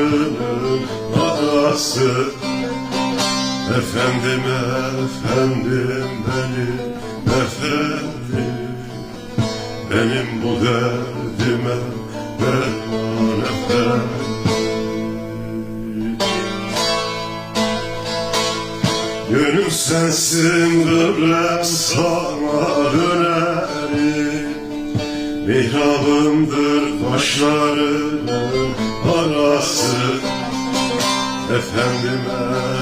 taşlarının adası. Efendim efendim benim efendim. Benim bu derdime derman efendim. Gönül sensin kıblem sana dönerim Mihrabımdır taşlarının arası Efendim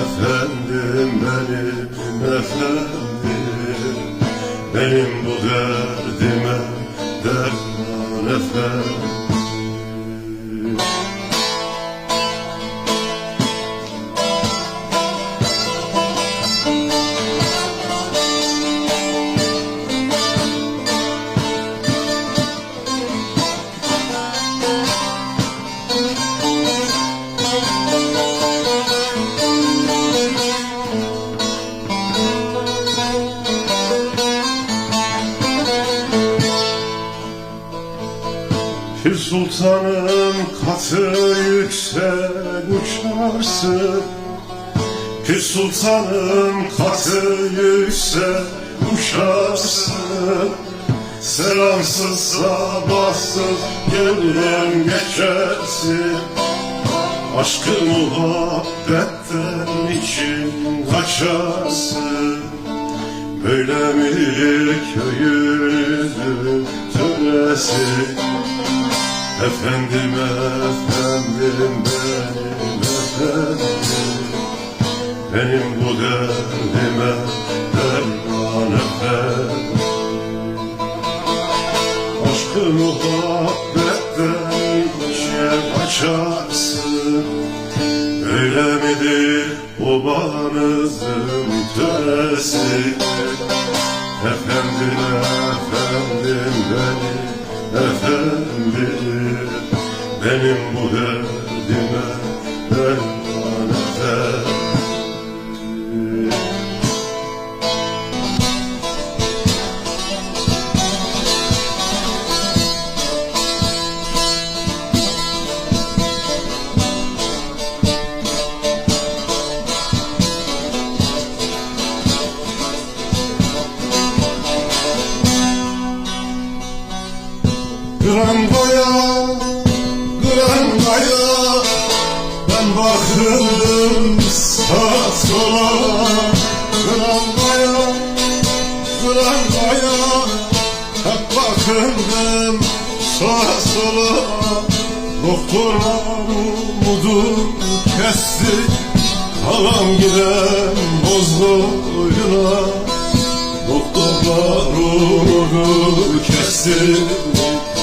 efendim benim efendim. Benim bu derdime derman efendim uçarsın Pir sultanım katı yüksek uçarsın. Selamsız sabahsız gönlüm geçersin. Aşkı muhabbetten için kaçarsın. Böyle midir köyünüzün töresi Efendim efendim benim efendim Benim bu derdime derman efendim Aşkı muhabbetten içe açarsın. Öyle midir babanızın töresi? Efendim efendim benim efendim. Benim bu derdime derman Ben bakırım sağa sola. Grandaya, Grandaya Hep bakırım sağa sola. Doktorlar umudu kesti. Halam giden bozdoyuna Doktorlar umudu kesti.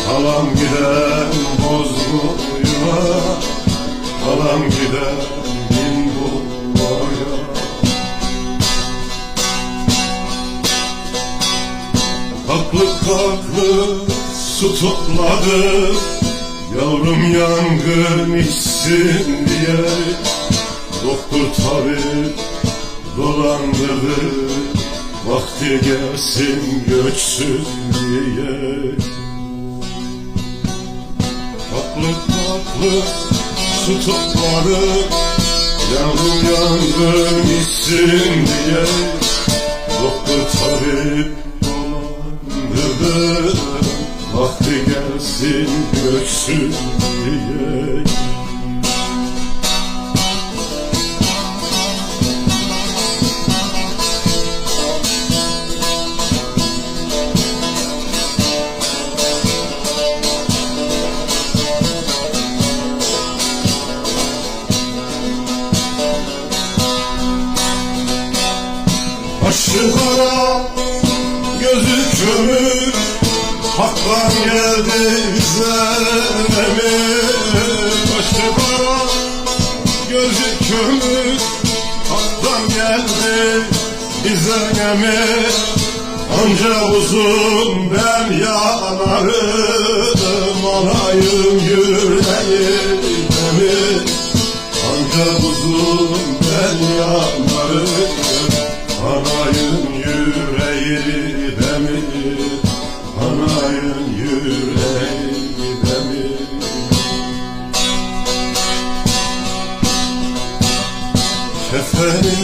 Halam giden bozguyuna Halam giden bin boya Kaklı kaklı su topladı Yavrum yangın içsin diye. Doktor tabip dolandırdı Vakti gelsin göçsün diye. Tatlı tatlı su topladı Yavrum yangın içsin diye. Doktor tabip gözü kömür Haklar geldi bize mi Anca uzun ben yanarım Alayım yüreğime mi Anca uzun ben yanarım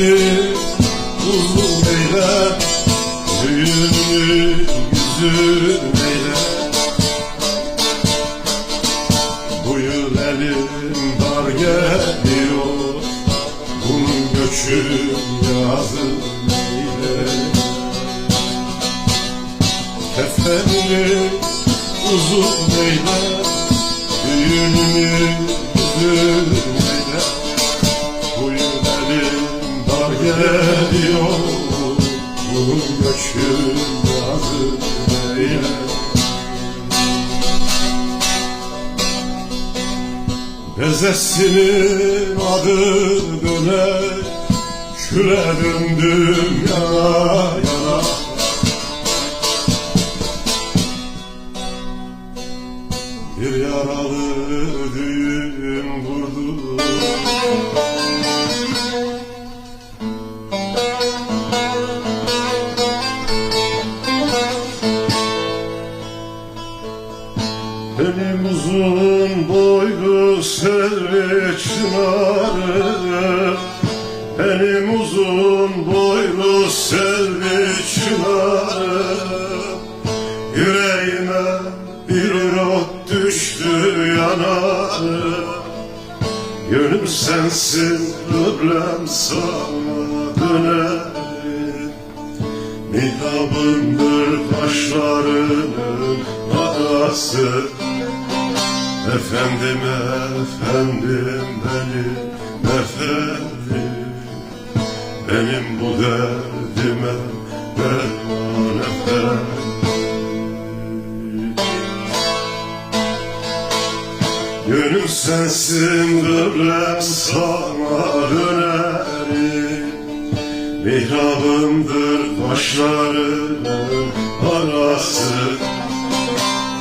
Kefenini uzun eyle Düğününü yüzün eyle Bu yıl elim dar geliyor Bunun göçü yazın eyle Kefenini uzun eyle Düğününü yüzün Bunun göçün yazı eyle Bezesinin adı döne Küle döndüm yana çınarım Benim uzun boylu selvi çınarım Yüreğime bir rot düştü yanarım. Gönül sensin kıblem sana dönerim. Mihrabındır taşlarının adası Efendim efendim benim efendim Benim bu derdime derman efendim Gönül sensin kıblem sana dönerim. Mihrabımdır taşlarının arası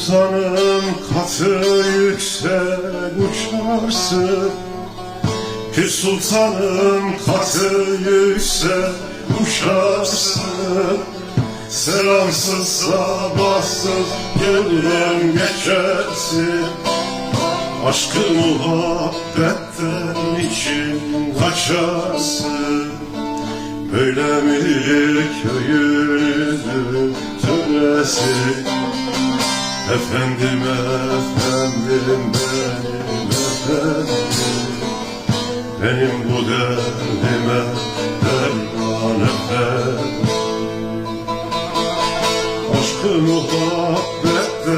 Pir sultanın katı yüksek uçarsın. Pir sultanın katı yüksek uçarsın. Selamsız sabahsız gönlüm geçersin. Aşkı muhabbetten için kaçarsın. Böyle midir köyünün töresi Efendim efendim benim efendim Benim bu derdime derman efendim Aşkı muhabbetten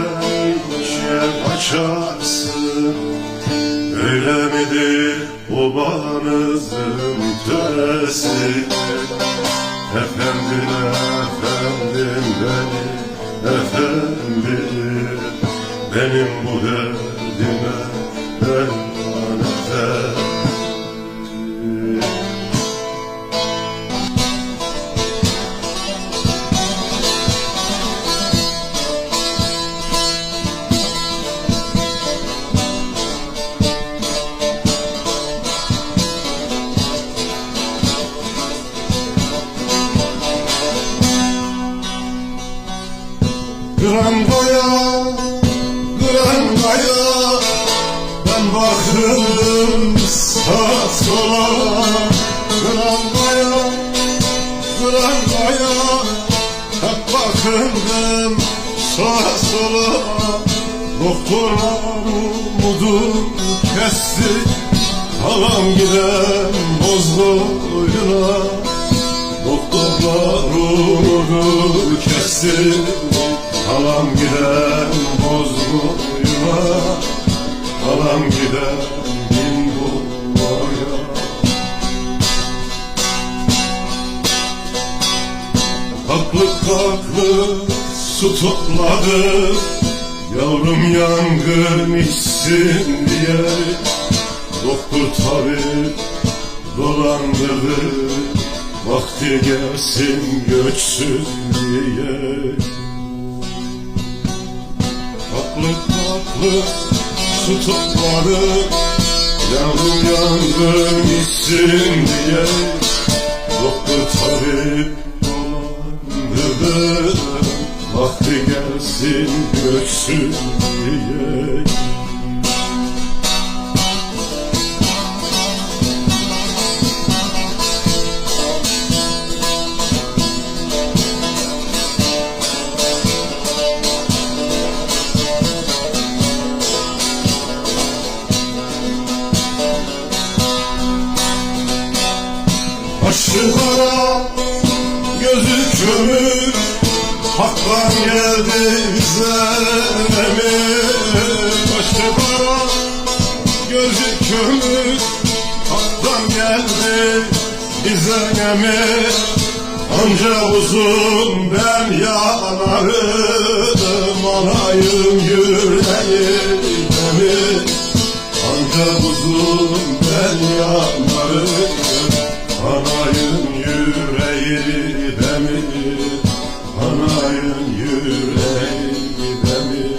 içe açarsın. Öyle midir babanızın töresi? Efendim efendim benim efendim Benim bu derdime derman kesti Halam giden bozboyuna Doktorlar umudu kesti Halam giden bozboyuna Halam giden bin boya Kaklı kaklı su topladı Yavrum yangın içsin diye Doktor tabip dolandırdı Vakti gelsin göçsün diye. Kaklı kaklı su topladı Yavrum yangın içsin diye Doktor tabip dolandırdı Vakti gelsin göçsün diye. Başı kara, gözü kömür Haklar geldi emir Başı kara, gözü kömür. Haklar geldi emir Anca uzun ben yanarım. Alayım yüreği demir Anca uzun ben yanarım. Anayın yüreği demir Anayın yüreği demir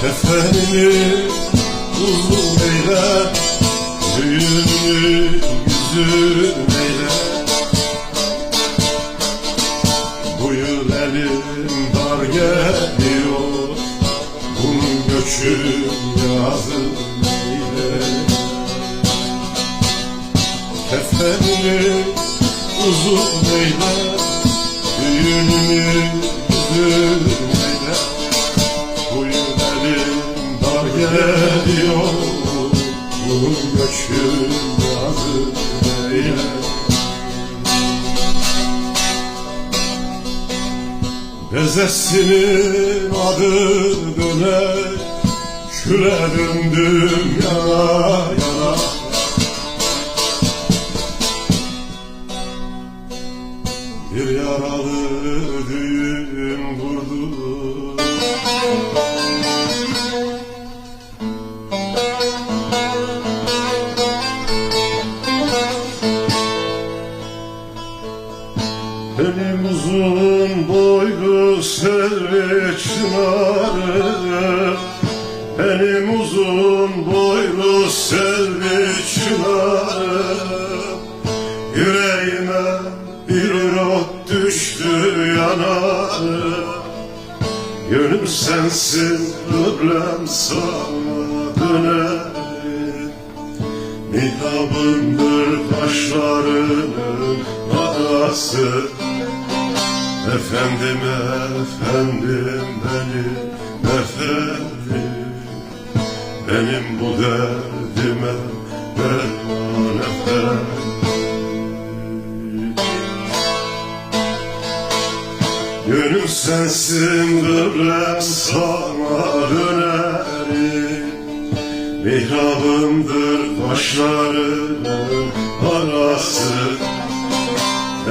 Kefenini uzun eyle Düğünü yüzün eyle Bu yıl elim dar geliyor Bunun göçü yazın Kefenini uzun eyle Düğününü yüzün eyle Bu yıl elim dar geliyor Bunun göçü yazın eyle Bezesinin adı döner Küle döndüm yana çınarım Benim uzun boylu çınarım Yüreğime bir not düştü yanarım Gönül sensin kıblem sana dönerim Mihrabındır taşlarının adası Efendim efendim benim efendim Benim bu derdime derman efendim. Gönül sensin kıblem sana dönerim Mihrabımdır taşlarının arası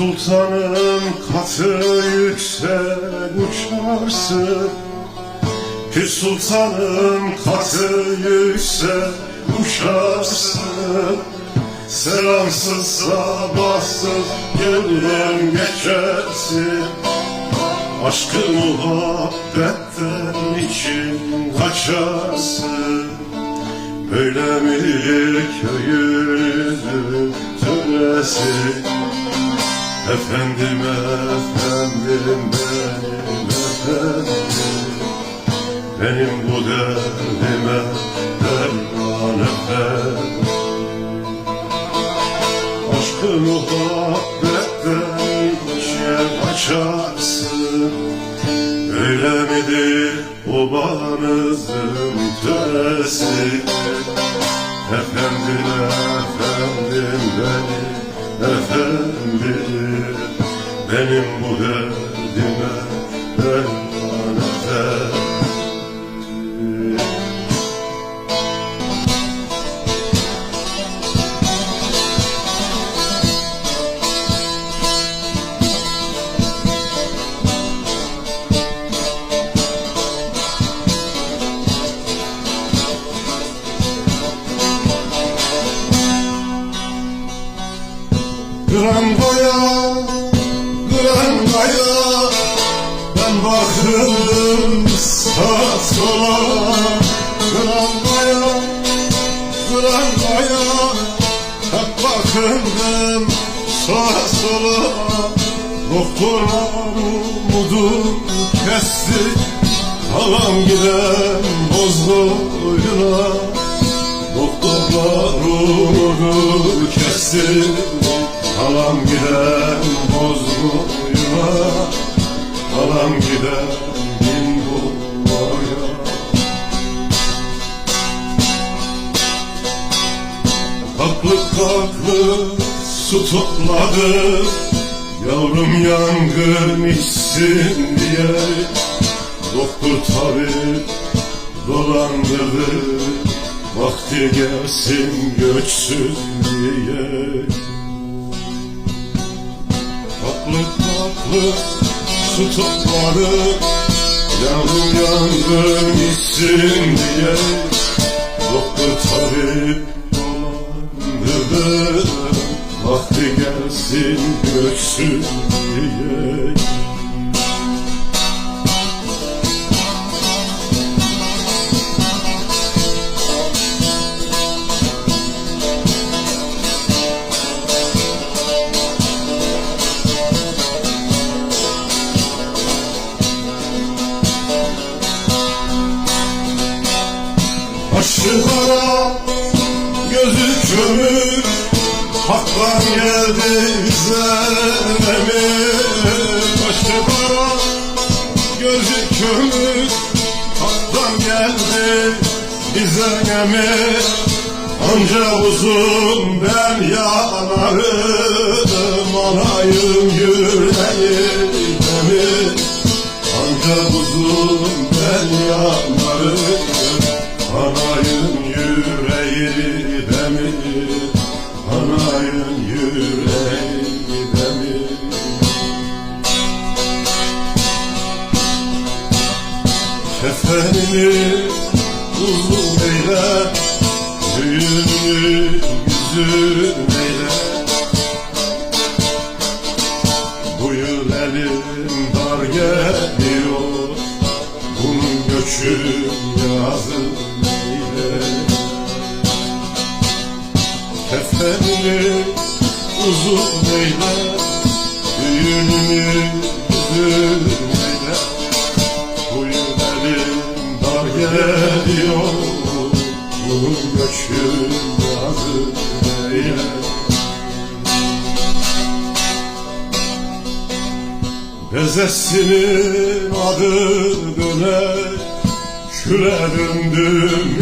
sultanım katı yüksek uçarsın. Pir sultanın katı yüksek uşaksın Selamsız sabahsız gönlüm geçersin. Aşkı muhabbetten için kaçarsın. Böyle mi köyünüzün töresi Efendim efendim benim efendim Benim bu derdime derman efendim Aşkı muhabbetten içe açarsın Öyle midir babanızın töresi Efendim efendim benim efendim Benim bu derdime derman efendim sola Grandoya, Grandoya Hep bakırım sağa sola Doktorlar umudu kesti Halam giden bozdoyuna Doktorlar umudu kesti Halam giden bozguyuna Halam giden Kaklı kaklı su topladı. Yavrum yangın içsin diye. Doktor tabip dolandırdı. Vakti gelsin göçsün diye. Tatlı tatlı su topladı. Yavrum yangın içsin diye. Doktor tabip Vakti gelsin göçsün diye emir Anca uzun ben yanarım Anayım yüreğim. demir Anca uzun ben yanarım Anayın yüreği demir Anayın yüreği demir Kefenini Düğünü yüzün eyle Bu yıl elim dar geliyor. Bunun göçü yazın eyle. Kefenini uzun eyle. Düğününü yüzün eyle. Bu yıl elim dar geliyor Eyle Bezesinin adı döner Küle döndüm